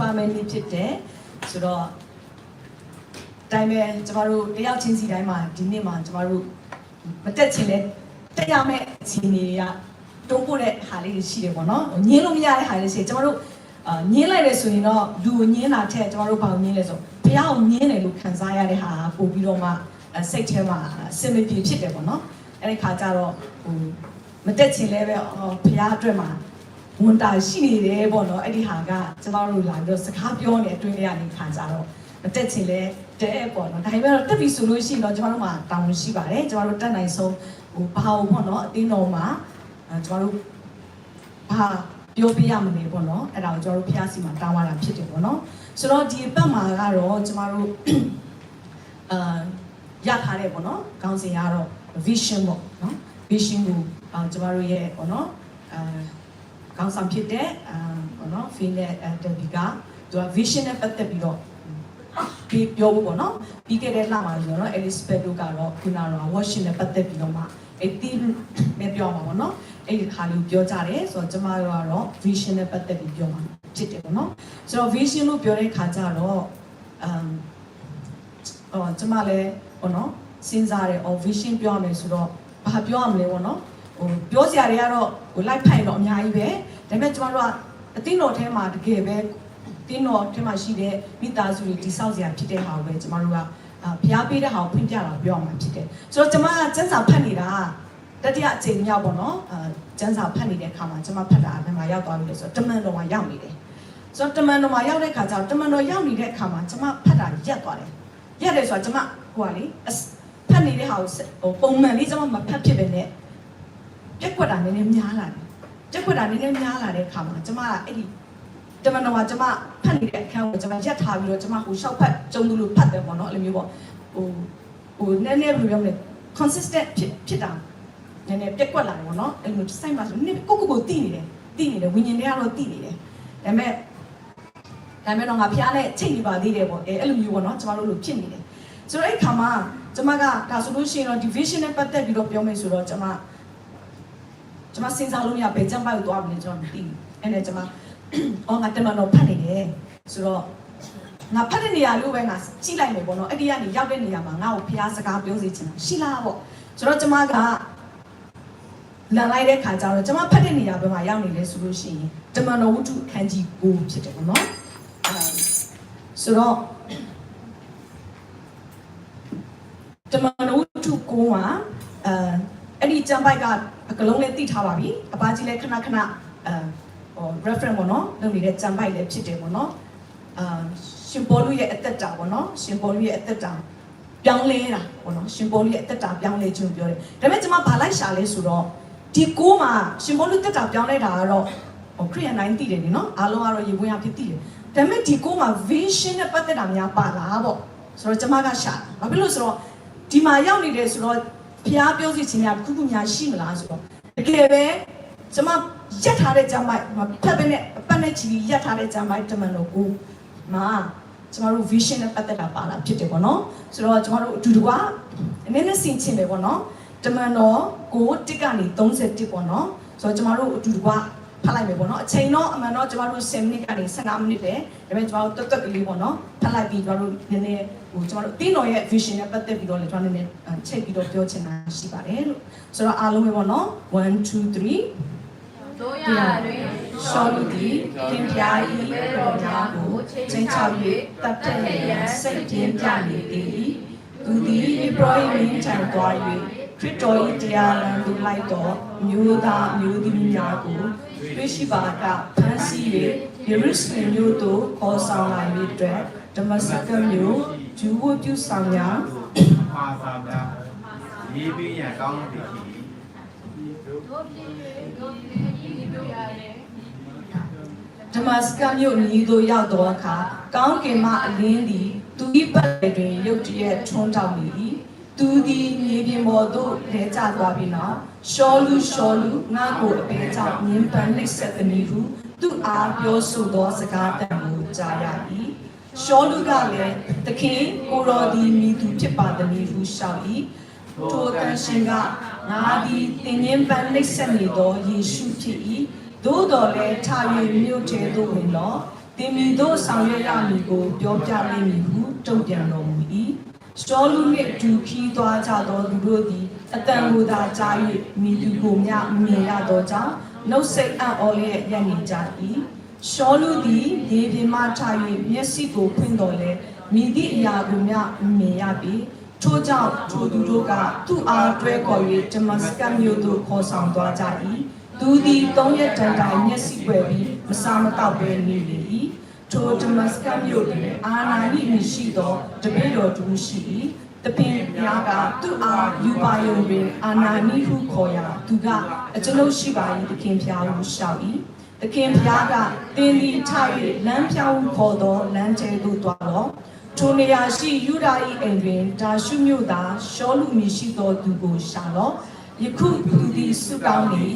ထွားမယ့်နေ့ဖြစ်တယ်ဆိုတော့တိုင်းပဲကျမတို့တယောက်ချင်းစီတိုင်းမှာဒီနေ့မှာကျမတို့မတက်ချင်လဲတက်ရမယ့်အခြေအနေတွေကတုံးပို့တဲ့ဟာလေးတွေရှိတယ်ပေါ့နော်ညင်းလို့မရတဲ့ဟာလေးရှိတယ်ကျမတို့အာညင်းလိုက်တယ်ဆိုရင်တော့လူကိုညင်းတာထက်ကျမတို့ဘာကိုညင်းလဲဆိုဘုရားကိုညင်းတယ်လို့ခံစားရတဲ့ဟာပို့ပြီးတော့မှအဲစိတ်ထဲမှာအစင်မပြေဖြစ်တယ်ပေါ့နော်အဲ့ဒီခါကျတော့ဟိုမတက်ချင်လဲပဲအော်ဘုရားအတွက်မှာ ဝန်တာရှိနေတယ်ပေါ့နော်အဲ့ဒီဟာကကျမတို့လာပြီးတော့စကားပြောနေအတွင်းလေးကနေခံကြတော့မတက်ချင်လဲတဲ့ပေါ့နော်ဒါပေမဲ့တော့တက်ပြီဆိုလို့ရှိရင်တော့ကျမတို့မှာတောင်းရှိပါတယ်ကျမတို့တက်နိုင်ဆုံးဟိုဘာလို့ပေါ့နော်အတင်းတော်မှာအဲကျမတို့ဘာပြောပြရမလဲပေါ့နော်အဲ့ဒါကိုကျမတို့ဖျားစီမှာတောင်းရတာဖြစ်တယ်ပေါ့နော်ဆိုတော့ဒီဘက်မှာကတော့ကျမတို့အာရထားတဲ့ပေါ့နော်ခေါင်းစဉ်ကတော့ vision ပေါ့နော် vision ကိုအာကျမတို့ရဲ့ပေါ့နော်အာ ကောင်းဆောင်ဖြစ်တဲ့အာဘောနော် feel နဲ့တဘီကသူက vision နဲ့ပတ်သက်ပြီးတော့ပြီးပြောဖို့ပေါ့နော်ပြီးခဲ့တဲ့လမှာဆိုတော့ Elizabeth တို့ကတော့ခုနကတော့ worship နဲ့ပတ်သက်ပြီးတော့မှအဲ့ဒီနဲ့ပြောမှာပေါ့နော်အဲ့ဒီခါလေးပြောကြတယ်ဆိုတော့ကျမတို့ကတော့ vision နဲ့ပတ်သက်ပြီးပြောမှာဖြစ်တယ်ပေါ့နော်ဆိုတော့ vision လို့ပြောတဲ့ခါကျတော့အမ်အော်ကျမလည်းပေါ့နော်စဉ်းစားတယ် oh vision ပြောရမယ်ဆိုတော့ဘာပြောရမလဲပေါ့နော် ဟိုပြောစရာတွေကတော့ဟိုလိုက်ဖိုင်တော့အများကြီးပဲဒါပေမဲ့ကျမတို့ကအတင်းတော်ထဲမှာတကယ်ပဲတင်းတော်ထဲမှာရှိတဲ့မိသားစုတွေတိဆောက်စရာဖြစ်တဲ့ဟာကိုပဲကျမတို့ကအာဖျားပေးတဲ့ဟာကိုဖွင့်ပြတာပြောအောင်မှာဖြစ်တယ်ဆိုတော့ကျမကစံစာဖတ်နေတာတတိယအချိန်မြောက်ပေါ့နော်အာစံစာဖတ်နေတဲ့အခါမှာကျမဖတ်တာဘယ်မှာရောက်သွားပြီလဲဆိုတော့တမန်တော်မှာရောက်နေတယ်ဆိုတော့တမန်တော်မှာရောက်တဲ့အခါကျတော့တမန်တော်ရောက်နေတဲ့အခါမှာကျမဖတ်တာရက်သွားတယ်ရက်တယ်ဆိုတော့ကျမဟိုကလေအစဖတ်နေတဲ့ဟာကိုဟိုပုံမှန်လေးကျမမဖတ်ဖြစ်ပဲနဲ့ ပြက်ကွက်တာနည်းနည်းများလာတယ်ပြက်ကွက်တာနည်းနည်းများလာတဲ့အခါမှာကျမကအဲ့ဒီတမန်တော်ကကျမဖတ်နေတဲ့အခန်းကိုကျမရက်ထားပြီးတော့ကျမဟိုရှောက်ဖတ်ကျုံသူလိုဖတ်တယ်ပေါ့နော်အဲ့လိုမျိုးပေါ့ဟိုဟိုနည်းနည်းဘယ်လိုပြောမလဲ consistent ဖြစ်ဖြစ်တာနည်းနည်းပြက်ကွက်လာတယ်ပေါ့နော်အဲ့လိုစိုက်ပါဆိုနည်းကိုကိုကိုတိနေတယ်တိနေတယ်ဝิญဉ်တွေကတော့တိနေတယ်ဒါပေမဲ့ဒါပေမဲ့တော့ငါဖျားနဲ့ချိန်နေပါသေးတယ်ပေါ့အဲအဲ့လိုမျိုးပေါ့နော်ကျမတို့လိုဖြစ်နေတယ်ဆိုတော့အဲ့ခါမှာကျမကဒါဆိုလို့ရှိရင်တော့ division နဲ့ပတ်သက်ပြီးတော့ပြောမယ်ဆိုတော့ကျမ ကျွန်မစဉ်းစားလို့မရဘယ်ကျမ်းပိုက်ကိုသွားမလဲကျွန်တော်မသိဘူးအဲ့နဲ့ကျွန်မအော်ငါတမန်တော်ဖတ်နေတယ်ဆိုတော့ငါဖတ်တဲ့နေရာလို့ပဲငါကြည့်လိုက်မယ်ပေါ့နော်အဲ့ဒီကနေရောက်တဲ့နေရာမှာငါ့ကိုဖျားစကားပြောစေချင်တာရှိလားပေါ့ဆိုတော့ကျွန်မကလန်လိုက်တဲ့ခါကျတော့ကျွန်မဖတ်တဲ့နေရာဘယ်မှာရောက်နေလဲဆိုလို့ရှိရင်တမန်တော်ဝတ္ထုအခန်းကြီး9ဖြစ်တယ်ပေါ့နော်အဲဆိုတော့တမန်တော်ဝတ္ထု9ကအဲအဲ့ဒီကျမ်းပိုက်က အကလုံးလေးတိထားပါပြီအပါကြီးလည်းခဏခဏအဲဟို reference ပေါ့နော်လုပ်နေတဲ့ကျမ်းပိုက်လည်းဖြစ်တယ်ပေါ့နော်အာရှင်ပေါ်လူရဲ့အသက်တာပေါ့နော်ရှင်ပေါ်လူရဲ့အသက်တာပြောင်းလဲတာပေါ့နော်ရှင်ပေါ်လူရဲ့အသက်တာပြောင်းလဲခြင်းကိုပြောတယ်ဒါပေမဲ့ကျွန်မဗာလိုက်ရှာလဲဆိုတော့ဒီကိုးမှာရှင်ပေါ်လူတက်တာပြောင်းလဲတာကတော့ဟိုခရီးယန်တိုင်းတည်တယ်နော်အားလုံးကတော့ရေဝင်ရဖြစ်တည်တယ်ဒါပေမဲ့ဒီကိုးမှာ vision နဲ့ပတ်သက်တာများပါလားပေါ့ဆိုတော့ကျွန်မကရှာဘာဖြစ်လို့ဆိုတော့ဒီမှာရောက်နေတယ်ဆိုတော့ ဖျားပြောစီခြင်းများခုခုများရှိမလားဆိုတော့တကယ်ပဲကျွန်မရက်ထားတဲ့ဂျမ်းမိုက်ဖက်ပဲနဲ့ပတ်နဲ့ချီပြီးရက်ထားတဲ့ဂျမ်းမိုက်တမန်တော်ကိုမှာကျွန်တော်တို့ vision နဲ့ပတ်သက်တာပါလာဖြစ်တယ်ပေါ့နော်ဆိုတော့ကျွန်တော်တို့အတူတူကအနည်းနဲ့ဆင်ချင်တယ်ပေါ့နော်တမန်တော်ကိုတစ်ကနေ31ပေါ့နော်ဆိုတော့ကျွန်တော်တို့အတူတူက ဖတ်လိုက်မယ်ပေါ့နော်အချိန်တော့အမှန်တော့ကျွန်တော်တို့10မိနစ်ကနေ15မိနစ်ပဲဒါပေမဲ့ကျွန်တော်တို့တွတ်တွတ်ကလေးပေါ့နော်ဖတ်လိုက်ပြီးကျွန်တော်တို့နည်းနည်းဟိုကျွန်တော်တို့တင်းတော်ရဲ့ vision နဲ့ပတ်သက်ပြီးတော့လည်းကျွန်တော်နည်းနည်းချိန်ပြီးတော့ပြောချင်တာရှိပါတယ်လို့ဆိုတော့အားလုံးပဲပေါ့နော်1 2 3တို့ရတွင်ရှောလူသည်တင်ပြာဤတော်များကိုချိန်ချောက်၍တပ်တဲ့ရန်စိတ်ပြင်းပြနေ၏သူသည်ဣဘရာဟိမင်းထံသွား၍ ခရစ်တော်၏တရားလမ်းသို့လိုက်တော်မျိုးသားမျိုးသမီးများကိုတွေ့ရှိပါကဖန်ဆီး၍ယေရုရှလင်မြို့သို့ခေါ်ဆောင်လာ၍အတွက်ဒမစကမြို့ဂျူးဝတ်ပြုဆောင်ရာပါသာတာရေးပြီးရန်ကောင်းသည်ရှိတို့ပြည့်တို့ပြည့်ဤတို့ရတယ်ဒမစကမြို့နီးသို့ရောက်သောအခါကောင်းကင်မှအလင်းသည်သူ၏ပတ်လည်တွင်ရုတ်တရက်ထွန်းတောက်နေ၏ သူသည်မြေပြင်ပေါ်သို့လဲကျသွားပြီးနောက်ရှောလူရှောလူငါ့ကိုအပေကြောင့်မြင်းပန်းနှိပ်စက်သည်ဟုသူအားပြောဆိုသောစကားတန်ကိုကြားရ၏ရှောလူကလည်းသခင်ကိုတော်သည်မိသူဖြစ်ပါသည်ဟုရှောက်၏ထိုတန်ရှင်ကငါသည်တင်ငင်းပန်းနှိပ်စက်နေသောယေရှုဖြစ်၏သို့တော်လည်းထာ၍မြို့ထဲသို့ဝင်တော့သတင်မီတို့ဆောင်ရွက်ရမည်ကိုပြောပြလိမ့်မည်ဟုတုံ့ပြန်တော်မူ၏ ရှောလူနှင့်ဒူခီးသွားကြသောသူတို့သည်အတန်ကိုသာကြား၍မိသူကိုမြမြင်ရသောကြောင့်နှုတ်ဆက်အံ့ဩလျက်ရပ်နေကြ၏ရှောလူသည်ဒီပြမထား၍မျက်စိကိုဖွင့်တော်လဲမိသည့်အရာကိုမြမြင်ရပြီးထို့ကြောင့်ထိုသူတို့ကသူ့အားတွဲခေါ်၍ဒမစကတ်မြို့သို့ခေါ်ဆောင်သွားကြ၏သူသည်သုံးရက်တန်တိုင်မျက်စိွယ်ပြီးမစားမတော့ဘဲနေလေ၏ ထိုဒမစကတ်မြို့တွင်အာနာနိမရှိသောတပည့်တော်သူရှိ၏တပင်များကသူ့အားယူပါယုံတွင်အာနာနိဟုခေါ်ရာသူကအကျွန်ုပ်ရှိပါ၏သခင်ဖျားဟုရှောက်၏သခင်ဖျားကတင်းဒီထ၍လမ်းဖြောင်းခေါ်သောလမ်းကျဲသို့တွားတော့ထိုနေရာရှိယူဒာ၏အိမ်တွင်ဒါရှုမြို့သားရှောလူမည်ရှိသောသူကိုရှာတော့ယခုသူသည်ဆုတောင်းနေ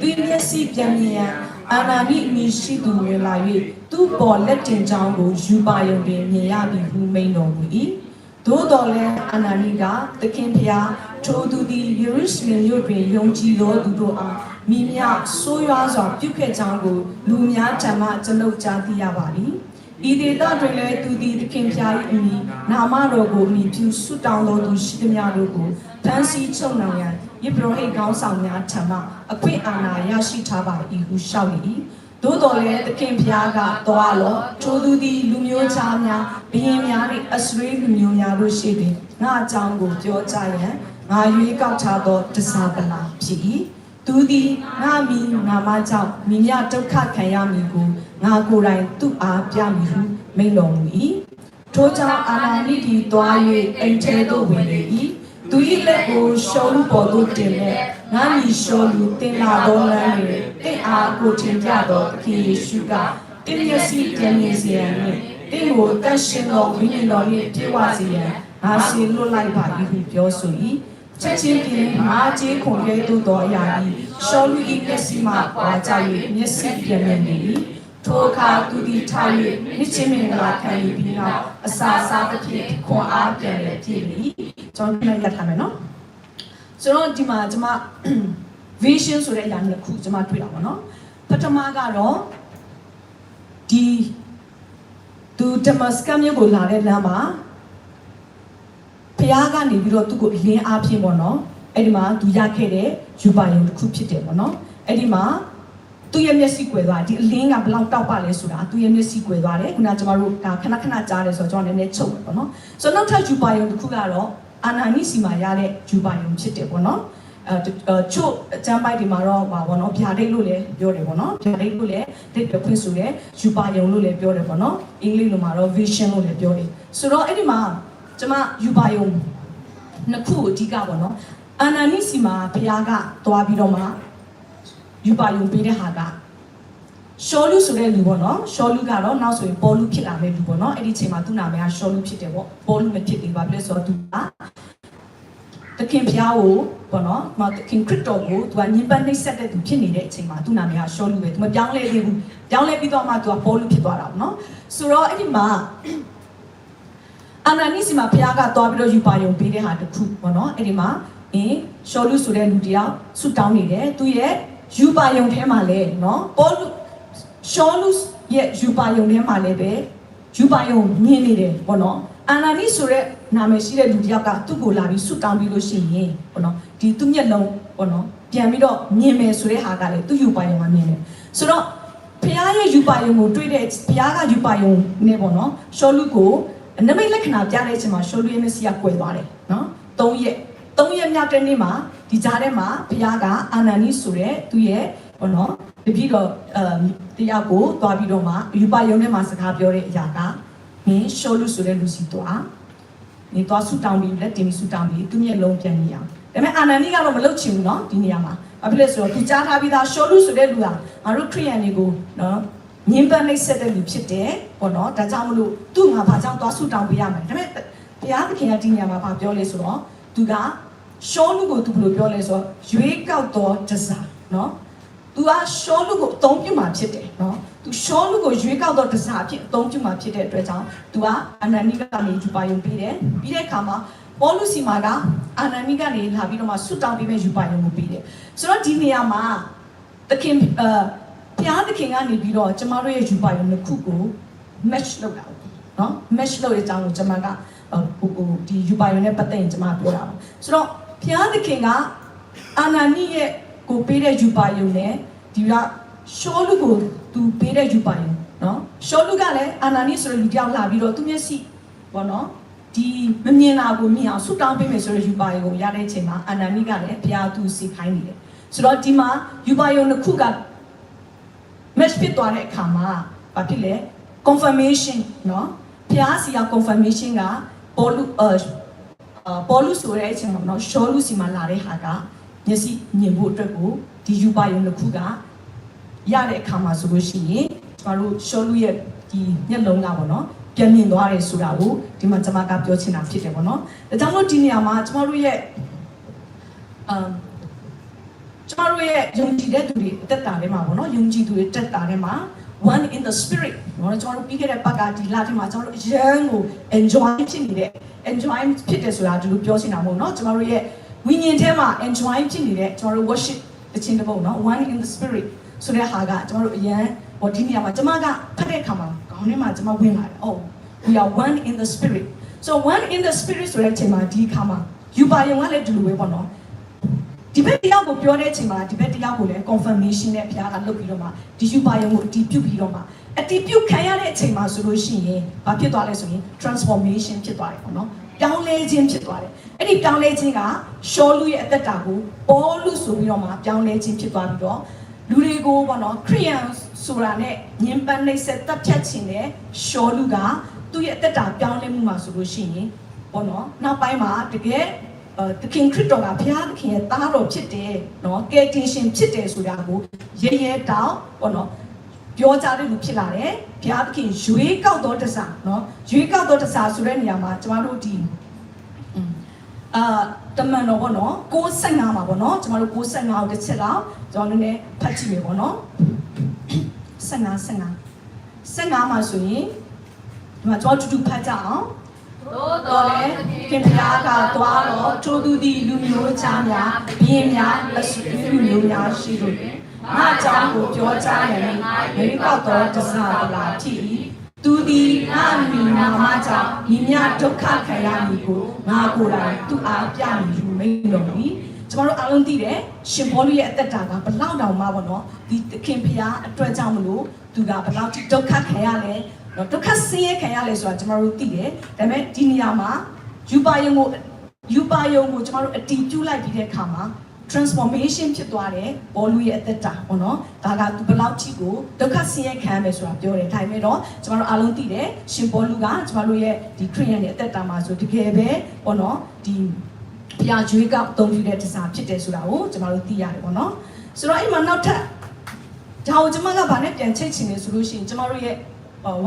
သူမျက်စိပြန်မြင်ရန် အာနာနိမည်ရှိသူဝင်လာ၍သူ့ပေါ်လက်တင်ချောင်းကိုယူပါယုံတွင်မြင်ရသည်ဟုမိန်တော်မူ၏သို့တော်လည်းအာနာနိကသခင်ဖျားထိုသူသည်ယေရုရှလင်မြို့တွင်ယုံကြည်သောသူတို့အားမိမြဆိုးရွားစွာပြုခဲ့ကြောင်းကိုလူများထံမှကျွန်ုပ်ကြားသိရပါသည်ဤဒေသတွင်လည်းသူသည်သခင်ဖျား၏အမိနာမတော်ကိုအမိပြုဆုတောင်းတော်သူရှိသမျှတို့ကိုဖန်ဆီးချုပ်နှောင်ရန် ယေဘရဟိတ်ကောင်းဆောင်များထံမှအခွင့်အာဏာရရှိထားပါ၏ဟုရှောက်၏သို့တော်လည်းသခင်ဖျားကတော်လောထိုသူသည်လူမျိုးခြားများဘုရင်များနှင့်အစရေးလူမျိုးများတို့ရှိသည်ငါအကြောင်းကိုပြောကြရန်ငါရွေးကောက်ထားသောတစားပလာဖြစ်၏သူသည်ငါမီငါမကြောင့်မိမြဒုက္ခခံရမည်ကိုငါကိုယ်တိုင်သူ့အားပြမည်ဟုမိန့်တော်မူ၏ထိုကြောင့်အာနာနိတီသွား၍အိမ်ထဲသို့ဝင်လေ၏ သူ၏လက်ကိုရှောလူပေါ်သို့တင်မဲ့ငါမီရှောလူတင်လာသောလမ်းတွင်တင့်အားကိုထင်ပြသောသခင်ယေရှုကတင်းမျက်စိပြန်မြင်စေရန်နှင့်တင့်ကိုတတ်ရှင်သောဝိညာဉ်တော်နှင့်ပြေဝစေရန်ငါစီလွတ်လိုက်ပါ၏ဟုပြောဆို၏ချက်ချင်းပြင်မာကြီးခွန်ရဲသို့သောအရာသည်ရှောလူ၏မျက်စိမှပွာကြ၍မျက်စိပြန်မြင်နေ၏ ထိုအခါသူသည်ထား၍မြစ်ချင်းမင်္ဂလာခံယူပြီးနောက်အစာစားသဖြင့်ခွန်အားပြန်လည်ပြည့်၏ကျွန်တော်ပြန်ရထားမယ်နော်ဆိုတော့ဒီမှာကျွန်မ vision ဆိုတဲ့အရာနှစ်ခုကျွန်မတွေ့တာပေါ့နော်ပထမကတော့ဒီသူဒမစကမြို့ကိုလာတဲ့လမ်းမှာဖះကနေပြီးတော့သူ့ကိုအလင်းအားဖြင့်ပေါ့နော်အဲ့ဒီမှာသူရခဲ့တဲ့ယူပါယုံတစ်ခုဖြစ်တယ်ပေါ့နော်အဲ့ဒီမှာ သူ့ရဲ့မျက်စိကွယ်သွားဒီအလင်းကဘယ်လောက်တောက်ပါလဲဆိုတာသူ့ရဲ့မျက်စိကွယ်သွားတယ်ခုနကကျွန်တော်တို့ကခဏခဏကြားတယ်ဆိုတော့ကျွန်တော်နည်းနည်းချုပ်တယ်ပေါ့နော်ဆိုတော့နောက်ထပ်ယူပါယုံတစ်ခုကတော့အာနာနိစီမှာရတဲ့ယူပါယုံဖြစ်တယ်ပေါ့နော်အဲချို့အကျမ်းပိုက်ဒီမှာတော့ပါဘောနော်ဗျာဒိတ်လို့လည်းပြောတယ်ပေါ့နော်ဗျာဒိတ်လို့လည်းဒိတ်ပြဖွင့်ဆိုတယ်ယူပါယုံလို့လည်းပြောတယ်ပေါ့နော်အင်္ဂလိပ်လိုမှာတော့ vision လို့လည်းပြောတယ်ဆိုတော့အဲ့ဒီမှာကျွန်မယူပါယုံနှစ်ခုအဓိကပေါ့နော်အာနာနိစီမှာဘုရားကသွားပြီးတော့မှ ယူပါယုံပေးတဲ့ဟာကရှောလူဆိုတဲ့လူပေါ့နော်ရှောလူကတော့နောက်ဆိုရင်ပေါ်လူဖြစ်လာတဲ့လူပေါ့နော်အဲ့ဒီချိန်မှာသူ့နာမည်ကရှောလူဖြစ်တယ်ပေါ့ပေါ်လူမဖြစ်သေးပါဘူးဆိုတော့သူကသခင်ဖျားကိုပေါ့နော်။မသခင်ခရစ်တော်ကိုသူကညင်ပတ်နှိပ်စက်တဲ့သူဖြစ်နေတဲ့အချိန်မှာသူ့နာမည်ကရှောလူပဲ။သူမပြောင်းလဲသေးဘူး။ပြောင်းလဲပြီးတော့မှသူကပေါ်လူဖြစ်သွားတာပေါ့နော်။ဆိုတော့အဲ့ဒီမှာအာနာနိစီမှာဖျားကသွားပြီးတော့ယူပါယုံပေးတဲ့ဟာတစ်ခုပေါ့နော်။အဲ့ဒီမှာအင်းရှောလူဆိုတဲ့လူတယောက်ဆူတောင်းနေတယ်။သူရဲ့ ယူပါယုံထဲမှာလဲနော်။ပေါ်လူရှောလူရဲ့ယူပါယုံထဲမှာလဲပဲယူပါယုံမြင်နေတယ်ပေါ့နော်။အာနာနိဆိုတဲ့နာမည်ရှိတဲ့လူတစ်ယောက်ကသူ့ကိုလာပြီးဆူတောင်းပြီးလို့ရှိရင်ပေါ့နော်ဒီသူ့မျက်လုံးပေါ့နော်ပြန်ပြီးတော့မြင်မယ်ဆိုတဲ့ဟာကလည်းသူ့ယူပါယုံမှာမြင်တယ်ဆိုတော့ဖះရဲ့ယူပါယုံကိုတွေ့တဲ့ဖះကယူပါယုံနဲ့ပေါ့နော်ရှောလူကိုနမိတ်လက္ခဏာပြတဲ့အချိန်မှာရှောလူရဲ့မျက်စိကကွယ်သွားတယ်နော်၃ရက် ၃ရက်မြောက်တဲ့နေ့မှာဒီကြားထဲမှာဖះကအာနန်နီဆိုတဲ့သူ့ရဲ့ပေါ့နော်တပည့်တော်အဲတရားကိုသွားပြီးတော့မှယူပါယုံထဲမှာစကားပြောတဲ့အရာကမင်းရှောလူဆိုတဲ့လူစီသွား နေသွားဆူတောင်းပြီးလက်တင်ပြီးဆူတောင်းပြီးသူ့မျက်လုံးပြန်နေအောင်ဒါပေမဲ့အာနန်နီကတော့မလုပ်ချင်ဘူးเนาะဒီနေရာမှာဘာဖြစ်လဲဆိုတော့သူကြားထားပြီးသားရှောလူဆိုတဲ့လူကငါတို့ခရိယန်တွေကိုเนาะညင်ပန်းနှိပ်စက်တဲ့လူဖြစ်တယ်ပေါ့နော်ဒါကြောင့်မလို့သူ့ငါဘာကြောင့်သွားဆူတောင်းပေးရမယ်ဒါပေမဲ့ဘုရားသခင်ကဒီနေရာမှာဘာပြောလဲဆိုတော့သူက ရှောလူကိုသူဘယ်လိုပြောလဲဆိုတော့ရွေးကောက်သောတစားနော်သူကရှောလူကိုအသုံးပြုမှာဖြစ်တယ်နော်သူရှောလူကိုရွေးကောက်သောတစားဖြစ်အသုံးပြုမှာဖြစ်တဲ့အတွက်ကြောင့်သူကအနန္တိကနေယူပါယုံပေးတယ်ပြီးတဲ့အခါမှာပေါ်လူစီမာကအာနန္တိကနေလာပြီးတော့မှဆွတောင်းပေးမဲ့ယူပါယုံကိုပေးတယ်ဆိုတော့ဒီနေရာမှာသခင်အဘုရားသခင်ကနေပြီးတော့ကျမတို့ရဲ့ယူပါယုံတစ်ခုကို match လုပ်တာနော် match လုပ်တဲ့အကြောင်းကိုကျမကဟိုဒီယူပါယုံနဲ့ပတ်သက်ရင်ကျမပြောတာပါဆိုတော့ ဘုရားသခင်ကအာနာနိရဲ့ကိုပေးတဲ့ယူပါယုံနဲ့ဒီကရှောလူကိုသူပေးတဲ့ယူပါယုံနော်ရှောလူကလည်းအာနာနိဆိုတဲ့လူကြောင့်လာပြီးတော့သူမျက်စိပေါ့နော်ဒီမမြင်တာကိုမြင်အောင်ဆူတောင်းပေးမယ်ဆိုတဲ့ယူပါယုံကိုရတဲ့အချိန်မှာအာနာနိကလည်းဘုရားသူစီခိုင်းနေတယ်ဆိုတော့ဒီမှာယူပါယုံတစ်ခုက match ဖြစ်သွားတဲ့အခါမှာဘာဖြစ်လဲ confirmation เนาะဖျားစီက confirmation ကပေါ်လူအာအာ ပေါ်လူဆိုတဲ့အချိန်မှာပေါ့နော်ရှောလူစီမှာလာတဲ့ဟာကမျက်စိမြင်ဖို့အတွက်ကိုဒီယူပါယုံတစ်ခုကရတဲ့အခါမှာဆိုလို့ရှိရင်ကျွန်တော်တို့ရှောလူရဲ့ဒီမျက်လုံးကပေါ့နော်ပြန်မြင်သွားတယ်ဆိုတာကိုဒီမှာကျွန်မကပြောချင်တာဖြစ်တယ်ပေါ့နော်ဒါကြောင့်မို့ဒီနေရာမှာကျွန်တော်တို့ရဲ့အမ်ကျွန်တော်တို့ရဲ့ယုံကြည်တဲ့သူတွေတက်တာထဲမှာပေါ့နော်ယုံကြည်သူတွေတက်တာထဲမှာ one in the spirit နော်ကျွန်တော်တို့ပြီးခဲ့တဲ့ပတ်ကဒီလထဲမှာကျွန်တော်တို့အရန်ကို enjoy ဖြစ်နေတဲ့ enjoy ဖြစ်တယ်ဆိုတာဒီလိုပြောနေတာမဟုတ်နော်ကျွန်တော်တို့ရဲ့ဝိညာဉ်ထဲမှာ enjoy ဖြစ်နေတဲ့ကျွန်တော်တို့ worship တခြင်းတစ်ပုဒ်နော် one in the spirit ဆိုတဲ့ဟာကကျွန်တော်တို့အရန်ဟောဒီနေရာမှာကျွန်မကဖတ်တဲ့အခါမှာခေါင်းထဲမှာကျွန်မဝင်လာတယ် oh we are one in the spirit so one in the spirit ဆိုတဲ့အချိန်မှာဒီအခါမှာယူပါယုံကလည်းဒီလိုပဲပေါ့နော် ဒီဘက်တယောက်ကိုပြောတဲ့အချိန်မှာဒီဘက်တယောက်ကိုလည်း confirmation နဲ့ဘုရားကလုပ်ပြီးတော့မှဒီယူပါယုံကိုအတီးပြုတ်ပြီးတော့မှအတီးပြုတ်ခံရတဲ့အချိန်မှာဆိုလို့ရှိရင်ဘာဖြစ်သွားလဲဆိုရင် transformation ဖြစ်သွားတယ်ပေါ့နော်ပြောင်းလဲခြင်းဖြစ်သွားတယ်အဲ့ဒီပြောင်းလဲခြင်းကရှောလူရဲ့အသက်တာကိုပေါ်လူဆိုပြီးတော့မှပြောင်းလဲခြင်းဖြစ်သွားပြီးတော့လူတွေကိုပေါ့နော်ခရိယန်ဆိုတာနဲ့ညင်ပန်းနှိပ်စက်တပ်ဖြတ်ခြင်းနဲ့ရှောလူကသူ့ရဲ့အသက်တာပြောင်းလဲမှုမှာဆိုလို့ရှိရင်ပေါ့နော်နောက်ပိုင်းမှာတကယ်အဲ သခင်ခရစ်တော်ကဘုရားသခင်ရဲ့သားတော်ဖြစ်တယ်နော်ကယ်တင်ရှင်ဖြစ်တယ်ဆိုတာကိုရဲရဲတောင်းပေါ့နော်ပြောကြတဲ့လူဖြစ်လာတယ်ဘုရားသခင်ရွေးကောက်တော်တစားနော်ရွေးကောက်တော်တစားဆိုတဲ့နေရာမှာကျမတို့ဒီอืมအာတမန်တော်ပေါ့နော်65မှာပေါ့နော်ကျမတို့65ကိုတစ်ချက်လောက်ကျွန်တော်နည်းနည်းဖတ်ကြည့်မယ်ပေါ့နော်65 65 65မှာဆိုရင်ဒီမှာကျွန်တော်တူတူဖတ်ကြအောင် သို့တော့တော်လေလည်းခင်ဗျားကသွားတော့ထိုသူသည်လူမျိုးချားများဘင်းများအဆွေလူမျိုးများရှိလို့ငါကြောင့်ကိုပြောကြရရင်မေကောက်တော်တစားတလာထီသူသည်ငါမိနာမကြောင့်ညီမြဒုက္ခခံရမည်ကိုငါကိုယ်တိုင်သူ့အားပြမည်ယူမိန်တော်မူကျမတို့အားလုံးသိတယ်ရှင်ဘောလူရဲ့အသက်တာကဘလောက်တောင်မှပေါ့နော်ဒီသခင်ဖျားအတွက်ကြောင့်မလို့သူကဘလောက်ထိဒုက္ခခံရလဲ နော်ဒုက္ခဆင်းရဲခံရလဲဆိုတာကျမတို့သိတယ်ဒါပေမဲ့ဒီနေရာမှာယူပါယုံကိုယူပါယုံကိုကျမတို့အတီးကျူးလိုက်ပြီးတဲ့အခါမှာ transformation ဖြစ်သွားတယ်ဘောလူရဲ့အသက်တာပေါ့နော်ဒါကသူဘလောက်ထိကိုဒုက္ခဆင်းရဲခံရမယ်ဆိုတာပြောတယ်ဒါပေမဲ့တော့ကျမတို့အားလုံးသိတယ်ရှင်ဘောလူကကျမတို့ရဲ့ဒီခရိယန်ရဲ့အသက်တာမှာဆိုတကယ်ပဲပေါ့နော်ဒီဘုရားကျွေးကောက်အသုံးပြုတဲ့တစားဖြစ်တယ်ဆိုတာကိုကျမတို့သိရတယ်ပေါ့နော်ဆိုတော့အဲ့မှာနောက်ထပ်ဒါကိုကျမကဗာနဲ့ပြန်ချိတ်ချင်နေဆိုလို့ရှိရင်ကျမတို့ရဲ့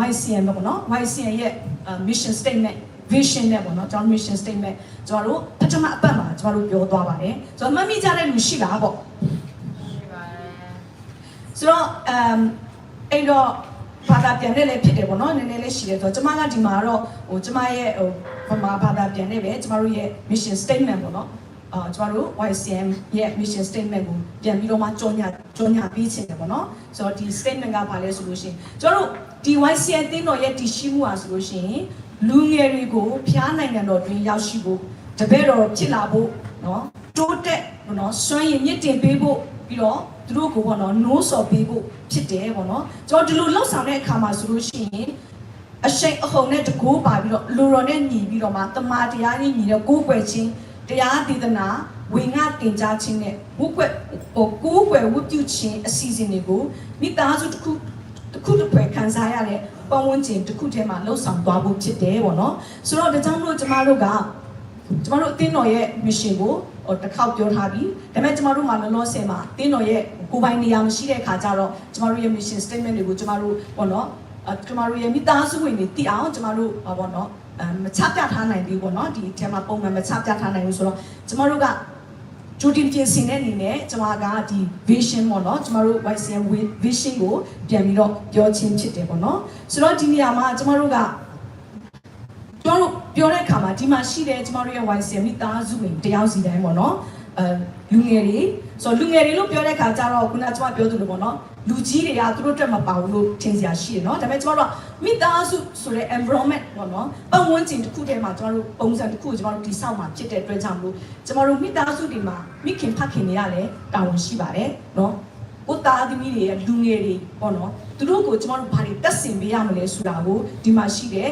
YCN ပဲပေါ့နော် YCN ရဲ့ mission statement vision နဲ့ပေါ့နော်ကျွန်တော် mission statement ကျွန်တော်တို့ပထမအပတ်မှာကျွန်တော်တို့ပြောသွားပါတယ်ဆိုတော့မှတ်မိကြတဲ့လူရှိလားပေါ့ရှိပါတယ်ဆိုတော့အမ်အဲ့တော့ဘာသာပြန်တဲ့လည်းဖြစ်တယ်ပေါ့နော်နည်းနည်းလေးရှိတယ်ဆိုတော့ကျွန်မကဒီမှာတော့ဟိုကျွန်မရဲ့ဟိုဗမာဘာသာပြန်တဲ့ပဲကျွန်တော်တို့ရဲ့ mission statement ပေါ့နော် အာကျွန်တော်တို့ YCM ရဲ့ mission statement ကိုပြန်ပြီးတော့မှကြောညာကြောညာပေးချင်တယ်ပေါ့နော်ဆိုတော့ဒီ statement ကဘာလဲဆိုလို့ရှိရင်ကျွန်တော်တို့ဒီ YCM တင်းတော်ရဲ့တည်ရှိမှုဟာဆိုလို့ရှိရင်လူငယ်တွေကိုဖျားနိုင်ငံတော်တွင်ရောက်ရှိဖို့တပည့်တော်ဖြစ်လာဖို့နော်တိုးတက်နော်စွမ်းရည်မြင့်တင်ပေးဖို့ပြီးတော့သူတို့ကိုပေါ့နော်နိုးစော်ပေးဖို့ဖြစ်တယ်ပေါ့နော်ကျွန်တော်ဒီလိုလှုပ်ဆောင်တဲ့အခါမှာဆိုလို့ရှိရင်အရှိန်အဟုန်နဲ့တကိုးပါပြီးတော့လူတော်နဲ့ညီပြီးတော့မှတမာတရားနဲ့ညီတဲ့ကိုးကွယ်ခြင်း တရားဒေသနာဝေငှတင်ကြားခြင်းနဲ့ဝုကွယ်ဟိုကိုးကွယ်ဝတ်ပြုခြင်းအစီအစဉ်တွေကိုမိသားစုတစ်ခုတစ်ခုတစ်ဖွဲ့ခံစားရတဲ့ပတ်ဝန်းကျင်တစ်ခုထဲမှာလှုပ်ဆောင်သွားဖို့ဖြစ်တယ်ပေါ့နော်ဆိုတော့ဒါကြောင့်မလို့ကျမတို့ကကျမတို့အသင်းတော်ရဲ့ mission ကိုဟိုတစ်ခေါက်ပြောထားပြီဒါပေမဲ့ကျမတို့မှာလောလောဆယ်မှာအသင်းတော်ရဲ့ကိုယ်ပိုင်နေရာမရှိတဲ့အခါကျတော့ကျမတို့ရဲ့ mission statement တွေကိုကျမတို့ပေါ့နော်အဲကျမတို့ရဲ့မိသားစုဝင်တွေတည်အောင်ကျမတို့ဟောပေါ့နော်အဲ မချပြထားနိုင်သေးဘူးပေါ့နော်ဒီအထက်မှာပုံမှန်မချပြထားနိုင်ဘူးဆိုတော့ကျမတို့ကဂျူတင်ပြင်ဆင်တဲ့အနေနဲ့ကျမကဒီ vision ပေါ့နော်ကျမတို့ YCM vision ကိုပြန်ပြီးတော့ပြောချင်းဖြစ်တယ်ပေါ့နော်ဆိုတော့ဒီနေရာမှာကျမတို့ကကျွန်တော်တို့ပြောတဲ့အခါမှာဒီမှာရှိတဲ့ကျမတို့ရဲ့ YCM မိသားစုဝင်တယောက်စီတိုင်းပေါ့နော်အဲလူငယ်တွေဆိုတော့လူငယ်တွေလို့ပြောတဲ့အခါကျတော့ခုနကကျမပြောသလိုပေါ့နော် လူကြီးတွေကသူတို့အတွက်မပါဘူးလို့ထင်စရာရှိတယ်เนาะဒါပေမဲ့ကျမတို့ကမိသားစုဆိုတဲ့ environment ပေါ့နော်ပတ်ဝန်းကျင်တစ်ခုတည်းမှာကျမတို့ပုံစံတစ်ခုကိုကျမတို့တိဆောက်မှာဖြစ်တဲ့အတွက်ကြောင့်မလို့ကျမတို့မိသားစုတွေမှာမိခင်ဖခင်တွေရတယ်တာဝန်ရှိပါတယ်เนาะကိုသားသမီးတွေရဲ့လူငယ်တွေပေါ့နော်သူတို့ကိုကျမတို့ဘာတွေတက်ဆင်ပေးရမလဲဆိုတာကိုဒီမှာရှိတဲ့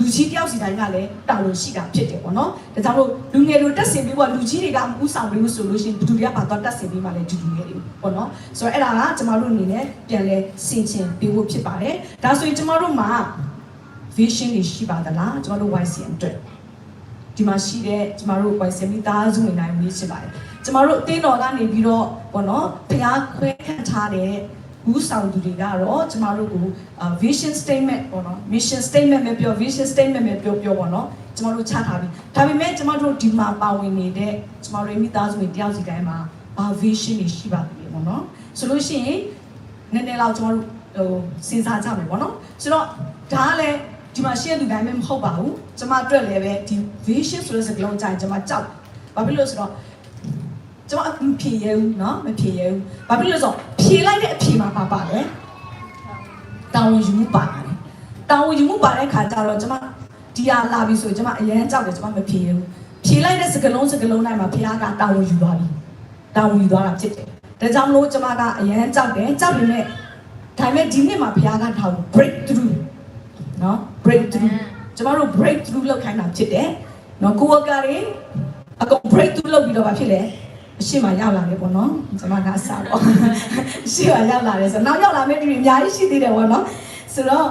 လူကြီးတယောက်စီတိုင်းကလည်းတာဝန်ရှိတာဖြစ်တယ်ပေါ့နော်။ဒါကြောင့်မို့လူငယ်တွေတက်ဆင်ပြီးတော့လူကြီးတွေကဥဆောင်ပြီးလို့ဆိုလို့ရှိရင်ဘယ်သူတွေကပါတော့တက်ဆင်ပြီးမှလည်းဒီလူငယ်တွေပေါ့နော်။ဆိုတော့အဲ့ဒါကကျမတို့အနေနဲ့ပြန်လဲဆင်ခြင်ပြီးဖို့ဖြစ်ပါတယ်။ဒါဆိုရင်ကျမတို့မှာ vision တွေရှိပါသလားကျမတို့ YCM အတွက်ဒီမှာရှိတဲ့ကျမတို့ YCM မိသားစုဝင်တိုင်းမေးချင်ပါတယ်။ကျမတို့အသင်းတော်ကနေပြီးတော့ပေါ့နော်ဖျားခွဲခံထားတဲ့ ဘူးဆောင်သူတွေကတော့ကျမတို့ကိုအာ vision statement ပေါ့နော် mission statement ပဲပြော vision statement ပဲပြောပြောပေါ့နော်ကျမတို့ချထားပြီဒါပေမဲ့ကျမတို့ဒီမှာပါဝင်နေတဲ့ကျမတို့ရဲ့မိသားစုတွေတယောက်စီတိုင်းမှာဘာ vision တွေရှိပါသေးတယ်ပေါ့နော်ဆိုလို့ရှိရင်နည်းနည်းတော့ကျမတို့ဟိုစဉ်းစားကြမယ်ပေါ့နော်ဆိုတော့ဒါကလည်းဒီမှာရှင်းလူတိုင်းပဲမဟုတ်ပါဘူးကျမအတွက်လည်းပဲဒီ vision ဆိုတဲ့စကားလုံးအတိုင်းကျမကြောက်ဘာဖြစ်လို့လဲဆိုတော့ ကျွန်မမဖြေရဘူးเนาะမဖြေရဘူးဘာဖြစ်လို့လဲဆိုတော့ဖြေလိုက်တဲ့အဖြေမှာပါပါတယ်တောင်းယူမှုပါတယ်တောင်းယူမှုပါတဲ့ခါကျတော့ကျွန်မဒီဟာလာပြီဆိုရင်ကျွန်မအရန်ကြောက်တယ်ကျွန်မမဖြေရဘူးဖြေလိုက်တဲ့စကလုံးစကလုံးတိုင်းမှာဖခင်ကတောင်းယူသွားပြီတောင်းယူသွားတာဖြစ်တယ်ဒါကြောင့်မလို့ကျွန်မကအရန်ကြောက်တယ်ကြောက်ပေမဲ့ဒါပေမဲ့ဒီနေ့မှာဖခင်ကထောက် break through เนาะ break through ကျွန်မတို့ break through လောက်ခိုင်းတာဖြစ်တယ်เนาะကိုယ်ကလေးအကုန် break through လောက်ပြီးတော့ဗာဖြစ်လဲ အရှိမရောက်လာတယ်ပေါ့နော်ကျွန်မကအစားပေါ့အရှိမရောက်လာတယ်ဆိုတော့နောက်ရောက်လာမယ့်လူတွေအများကြီးရှိသေးတယ်ပေါ့နော်ဆိုတော့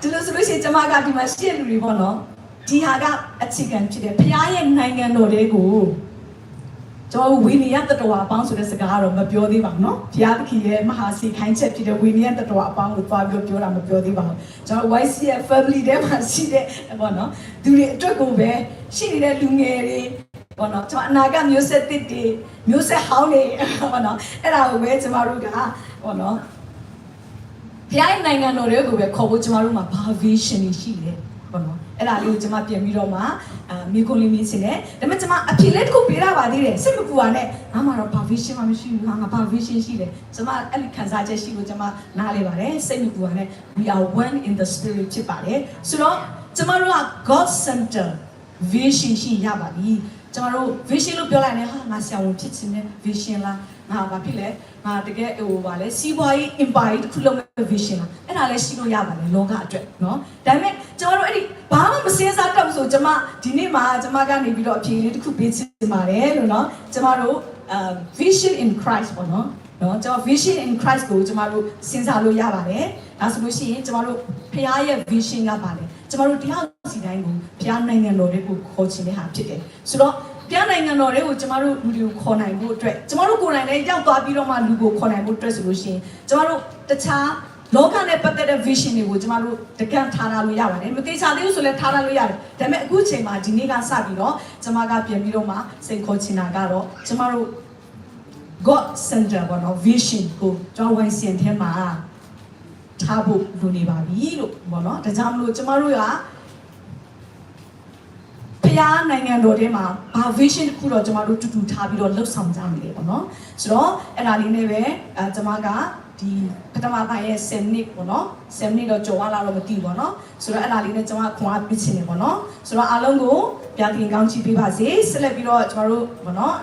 ဒီလိုဆိုလို့ရှိရင်ကျွန်မကဒီမှာရှိတဲ့လူတွေပေါ့နော်ဒီဟာကအခြေခံဖြစ်တယ်ဖခင်ရဲ့နိုင်ငံတော်တွေကိုကျွန်တော်ဝီနီယတတဝအပေါင်းဆိုတဲ့စကားကတော့မပြောသေးပါဘူးเนาะဘုရားသခင်ရဲ့မဟာစီခိုင်းချက်ဖြစ်တဲ့ဝီနီယတတဝအပေါင်းကိုသွားပြောပြောတာမပြောသေးပါဘူးကျွန်တော် YCF family ထဲမှာရှိတဲ့ပေါ့နော်သူတွေအတွက်ကိုပဲရှိနေတဲ့လူငယ်တွေ ပေါ့နော်ကျွန်မအနာဂတ်မျိုးဆက်တစ်တွေမျိုးဆက်ဟောင်းတွေပေါ့နော်အဲ့ဒါကိုပဲကျွန်တော်တို့ကပေါ့နော်ဖခင်နိုင်ငံတော်တွေကိုပဲခေါ်ဖို့ကျွန်တော်တို့မှာဘာ vision တွေရှိလဲပေါ့နော်အဲ့ဒါလေးကိုကျွန်မပြန်ပြီးတော့မှအာမြေကုန်လေးမြင်စင်တယ်ဒါပေမဲ့ကျွန်မအဖြေလေးတစ်ခုပေးရပါသေးတယ်စိတ်မပူပါနဲ့ငါမှတော့ဘာ vision မှမရှိဘူးငါငါဘာ vision ရှိတယ်ကျွန်မအဲ့ဒီခံစားချက်ရှိလို့ကျွန်မနားလေပါတယ်စိတ်မပူပါနဲ့ we are one in the spirit ဖြစ်ပါတယ်ဆိုတော့ကျွန်မတို့က God center vision ရှိရပါပြီ ကျွန်တော်တို့ vision လို့ပြောလိုက်ရင်ဟာငါဆရာဝန်ဖြစ်ချင်တဲ့ vision လားငါဘာဖြစ်လဲငါတကယ်ဟိုပါလဲစီးပွားရေး empire တစ်ခုလုံးမဲ့ vision လားအဲ့ဒါလည်းရှိလို့ရပါတယ်လောကအတွက်เนาะဒါပေမဲ့ကျွန်တော်တို့အဲ့ဒီဘာမှမစင်းစားတော့ဆိုကျွန်မဒီနေ့မှာကျွန်မကနေပြီးတော့အဖြေလေးတစ်ခုပေးချင်ပါတယ်လို့เนาะကျွန်တော်တို့အာ vision in Christ ပေါ့เนาะ နော်ကျွန်တော် vision in Christ ကိုကျွန်တော်တို့စဉ်းစားလို့ရပါတယ်ဒါဆိုလို့ရှိရင်ကျွန်တော်တို့ဖခင်ရဲ့ vision ကပါတယ်ကျွန်တော်တို့တရားစီတိုင်းကိုဖခင်နိုင်ငံတော်တွေကိုခေါ်ချင်တဲ့ဟာဖြစ်တယ်ဆိုတော့ဖခင်နိုင်ငံတော်တွေကိုကျွန်တော်တို့လူတွေကိုခေါ်နိုင်ဖို့အတွက်ကျွန်တော်တို့ကိုယ်တိုင်လည်းရောက်သွားပြီးတော့မှလူကိုခေါ်နိုင်ဖို့အတွက်ဆိုလို့ရှိရင်ကျွန်တော်တို့တခြားလောကနဲ့ပတ်သက်တဲ့ vision တွေကိုကျွန်တော်တို့တကန့်ထားထားလို့ရပါတယ်မသေးချာသေးဘူးဆိုလည်းထားထားလို့ရတယ်ဒါပေမဲ့အခုချိန်မှာဒီနေ့ကစပြီးတော့ကျွန်မကပြန်ပြီးတော့မှစိတ်ခေါ်ချင်တာကတော့ကျွန်တော်တို့ God center ပေါ့နော် vision ကိုကျွန်တော်ဝိုင်းစင်ထဲမှာထားဖို့လိုနေပါပြီလို့ပေါ့နော်ဒါကြောင့်မလို့ကျမတို့ကဖျားနိုင်ငံတော်ထဲမှာဘာ vision တစ်ခုတော့ကျမတို့တူတူထားပြီးတော့လှုပ်ဆောင်ကြမယ်လေပေါ့နော်ဆိုတော့အဲ့ဒါလေးနဲ့ပဲအဲကျမက ဒီပထမပိုင်းရဲ့7နှစ်ပေါ့နော်7နှစ်တော့ကြော်လာတော့မသိဘူးပေါ့နော်ဆိုတော့အဲ့ဒါလေးနဲ့ကျမခွန်အားပြချင်တယ်ပေါ့နော်ဆိုတော့အားလုံးကိုပြန်တင်ကောင်းချီးပေးပါစေဆက်လက်ပြီးတော့ကျမတို့ပေါ့နော်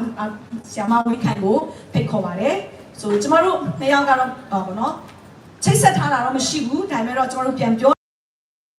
ဆ iam မဝိခိုင်ကိုဖိတ်ခေါ်ပါတယ်ဆိုကျမတို့နှစ်ယောက်ကတော့ပေါ့နော်ချိတ်ဆက်ထားတာတော့မရှိဘူးဒါပေမဲ့တော့ကျမတို့ပြန်ပြော